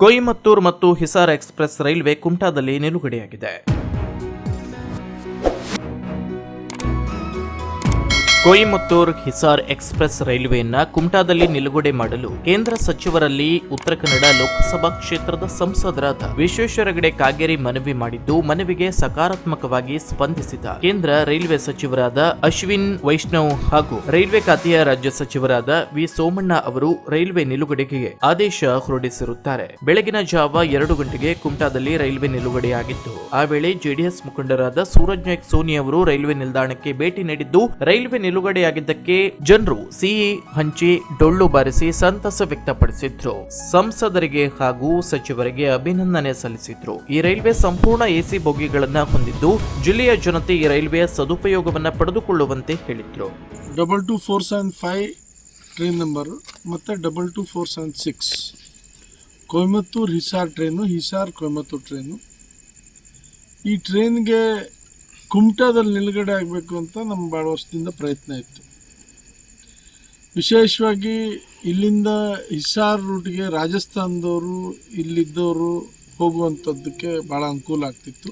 ಕೊಯಮತ್ತೂರ್ ಮತ್ತು Hisar express railway ಕುಮಟಾದಲ್ಲಿ ನಿಲುಗಡೆಯಾಗಿದೆ. ಕೊಯಮತ್ತೂರ್ ಹಿಸಾರ್ ಎಕ್ಸ್ಪ್ರೆಸ್ ರೈಲ್ವೆಯನ್ನ ಕುಮಟಾದಲ್ಲಿ ನಿಲುಗಡೆ ಮಾಡಲು ಕೇಂದ್ರ ಸಚಿವರಲ್ಲಿ ಉತ್ತರ ಕನ್ನಡ ಲೋಕಸಭಾ ಕ್ಷೇತ್ರದ ಸಂಸದರಾದ ವಿಶ್ವೇಶ್ವರ ಹೆಗಡೆ ಕಾಗೇರಿ ಮನವಿ ಮಾಡಿದ್ದು, ಮನವಿಗೆ ಸಕಾರಾತ್ಮಕವಾಗಿ ಸ್ಪಂದಿಸಿದ ಕೇಂದ್ರ ರೈಲ್ವೆ ಸಚಿವರಾದ ಅಶ್ವಿನ್ ವೈಷ್ಣವ್ ಹಾಗೂ ರೈಲ್ವೆ ಖಾತೆಯ ರಾಜ್ಯ ಸಚಿವರಾದ ವಿ ಸೋಮಣ್ಣ ಅವರು ರೈಲ್ವೆ ನಿಲುಗಡೆಗೆ ಆದೇಶ ಹೊರಡಿಸಿರುತ್ತಾರೆ. ಬೆಳಗಿನ ಜಾವ ಎರಡು ಗಂಟೆಗೆ ಕುಮಟಾದಲ್ಲಿ ರೈಲ್ವೆ ನಿಲುಗಡೆಯಾಗಿತ್ತು. ಆ ವೇಳೆ ಜೆಡಿಎಸ್ ಮುಖಂಡರಾದ ಸೂರಜ್ ನಾಯ್ಕ್ ಸೋನಿ ಅವರು ರೈಲ್ವೆ ನಿಲ್ದಾಣಕ್ಕೆ ಭೇಟಿ ನೀಡಿದ್ದು, ರೈಲ್ವೆ ನಿಲುಗಡೆಯಾಗಿದ್ದಕ್ಕೆ ಜನರು ಸಿಹಿ ಹಂಚಿ ಡೊಳ್ಳು ಬಾರಿಸಿ ಸಂತಸ ವ್ಯಕ್ತಪಡಿಸಿದ್ರು. ಸಂಸದರಿಗೆ ಹಾಗೂ ಸಚಿವರಿಗೆ ಅಭಿನಂದನೆ ಸಲ್ಲಿಸಿದ್ರು. ಈ ರೈಲ್ವೆ ಸಂಪೂರ್ಣ ಎಸಿ ಬೋಗಿಗಳನ್ನ ಹೊಂದಿದ್ದು ಜಿಲ್ಲೆಯ ಜನತೆ ಈ ರೈಲ್ವೆಯ ಸದುಪಯೋಗವನ್ನ ಪಡೆದುಕೊಳ್ಳುವಂತೆ ಹೇಳಿದ್ರು. Double two four seven five train number ಮತ್ತು double two four seven six. Coimbatore Hisar train, Hisar Coimbatore train. ಈ ಟ್ರೈನ್ಗೆ ಕುಮಟಾದಲ್ಲಿ ನಿಲುಗಡೆ ಆಗಬೇಕು ಅಂತ ನಮ್ಮ ಭಾಳ ವರ್ಷದಿಂದ ಪ್ರಯತ್ನ ಇತ್ತು. ವಿಶೇಷವಾಗಿ ಇಲ್ಲಿಂದ ಹಿಸಾರ್ ರೂಟ್ಗೆ ರಾಜಸ್ಥಾನದವರು, ಇಲ್ಲಿದ್ದವರು ಹೋಗುವಂಥದ್ದಕ್ಕೆ ಭಾಳ ಅನುಕೂಲ ಆಗ್ತಿತ್ತು.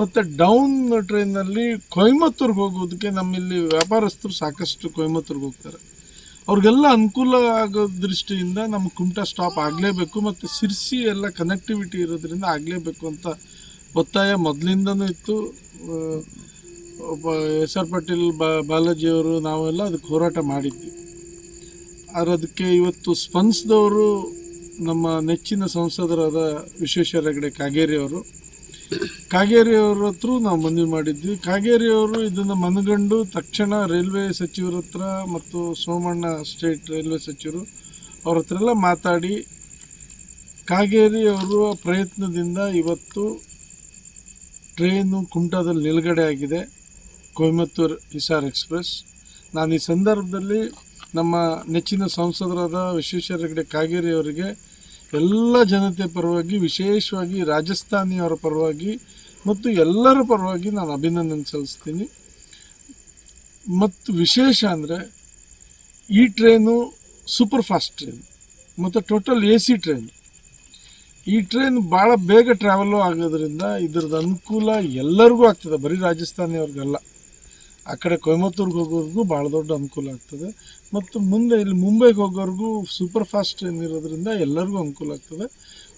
ಮತ್ತು ಡೌನ್ ಟ್ರೈನಲ್ಲಿ ಕೊಯಮತ್ತೂರ್ಗೆ ಹೋಗೋದಕ್ಕೆ ನಮ್ಮಲ್ಲಿ ವ್ಯಾಪಾರಸ್ಥರು ಸಾಕಷ್ಟು ಕೊಯಮತ್ತೂರ್ಗೆ ಹೋಗ್ತಾರೆ. ಅವ್ರಿಗೆಲ್ಲ ಅನುಕೂಲ ಆಗೋ ದೃಷ್ಟಿಯಿಂದ ನಮ್ಮ ಕುಮಟಾ ಸ್ಟಾಪ್ ಆಗಲೇಬೇಕು, ಮತ್ತು ಸಿರ್ಸಿ ಎಲ್ಲ ಕನೆಕ್ಟಿವಿಟಿ ಇರೋದ್ರಿಂದ ಆಗಲೇಬೇಕು ಅಂತ ಒತ್ತಾಯ ಮೊದಲಿಂದನೂ ಇತ್ತು. ಒಬ್ಬ ಎಸ್ ಆರ್ ಪಾಟೀಲ್ ಬಾ, ಬಾಲಾಜಿಯವರು ನಾವೆಲ್ಲ ಅದಕ್ಕೆ ಹೋರಾಟ ಮಾಡಿದ್ವಿ. ಆದರೆ ಅದಕ್ಕೆ ಇವತ್ತು ಸ್ಪಂದಿಸಿದವರು ನಮ್ಮ ನೆಚ್ಚಿನ ಸಂಸದರಾದ ವಿಶ್ವೇಶ್ವರ ಹೆಗಡೆ ಕಾಗೇರಿಯವರು ಕಾಗೇರಿಯವ್ರ ಹತ್ರ ನಾವು ಮನವಿ ಮಾಡಿದ್ವಿ. ಕಾಗೇರಿಯವರು ಇದನ್ನು ಮನಗಂಡು ತಕ್ಷಣ ರೈಲ್ವೆ ಸಚಿವರ ಹತ್ರ ಮತ್ತು ಸೋಮಣ್ಣ ಸ್ಟೇಟ್ ರೈಲ್ವೆ ಸಚಿವರು ಅವ್ರ ಹತ್ರ ಎಲ್ಲ ಮಾತಾಡಿ ಕಾಗೇರಿಯವರು ಪ್ರಯತ್ನದಿಂದ ಇವತ್ತು ಟ್ರೈನು ಕುಮಟಾದಲ್ಲಿ ನಿಲುಗಡೆ ಆಗಿದೆ, ಕೊಯಮತ್ತೂರು ಹಿಸಾರ್ ಎಕ್ಸ್ಪ್ರೆಸ್. ನಾನು ಈ ಸಂದರ್ಭದಲ್ಲಿ ನಮ್ಮ ನೆಚ್ಚಿನ ಸಂಸದರಾದ ವಿಶ್ವೇಶ್ವರ ಹೆಗಡೆ ಕಾಗೇರಿ ಅವರಿಗೆ ಎಲ್ಲ ಜನತೆ ಪರವಾಗಿ, ವಿಶೇಷವಾಗಿ ರಾಜಸ್ಥಾನಿಯವರ ಪರವಾಗಿ ಮತ್ತು ಎಲ್ಲರ ಪರವಾಗಿ ನಾನು ಅಭಿನಂದನೆ ಸಲ್ಲಿಸ್ತೀನಿ. ಮತ್ತು ವಿಶೇಷ ಅಂದರೆ ಈ ಟ್ರೈನು ಸೂಪರ್ ಫಾಸ್ಟ್ ಟ್ರೈನ್, ಮತ್ತು ಟೋಟಲ್ ಎ ಸಿ ಟ್ರೈನ್. ಈ ಟ್ರೈನ್ ಭಾಳ ಬೇಗ ಟ್ರಾವೆಲು ಆಗೋದ್ರಿಂದ ಇದ್ರದ್ದು ಅನುಕೂಲ ಎಲ್ಲರಿಗೂ ಆಗ್ತದೆ. ಬರೀ ರಾಜಸ್ಥಾನಿಯವ್ರಿಗಲ್ಲ. ಆ ಕಡೆ ಕೊಯಮತ್ತೂರ್ಗೆ ಹೋಗೋರ್ಗೂ ಭಾಳ ದೊಡ್ಡ ಅನುಕೂಲ ಆಗ್ತದೆ. ಮತ್ತು ಮುಂದೆ ಇಲ್ಲಿ ಮುಂಬೈಗೆ ಹೋಗೋರ್ಗೂ ಸೂಪರ್ ಫಾಸ್ಟ್ ಟ್ರೈನ್ ಇರೋದ್ರಿಂದ ಎಲ್ಲರಿಗೂ ಅನುಕೂಲ ಆಗ್ತದೆ.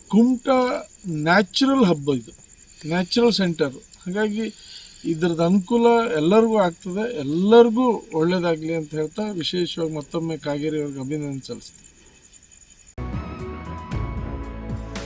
ಕುಮಟಾ ನ್ಯಾಚುರಲ್ ಹಬ್ ಇದು. ನ್ಯಾಚುರಲ್ ಸೆಂಟರ್ ಹಾಗಾಗಿ ಇದ್ರದ್ದು ಅನುಕೂಲ ಎಲ್ಲರಿಗೂ ಆಗ್ತದೆ. ಎಲ್ಲರಿಗೂ ಒಳ್ಳೇದಾಗಲಿ ಅಂತ ಹೇಳ್ತಾ ವಿಶೇಷವಾಗಿ ಮತ್ತೊಮ್ಮೆ ಕಾಗೇರಿ ಅವ್ರಿಗೆ ಅಭಿನಂದನೆ ಸಲ್ಲಿಸ್ತೀನಿ.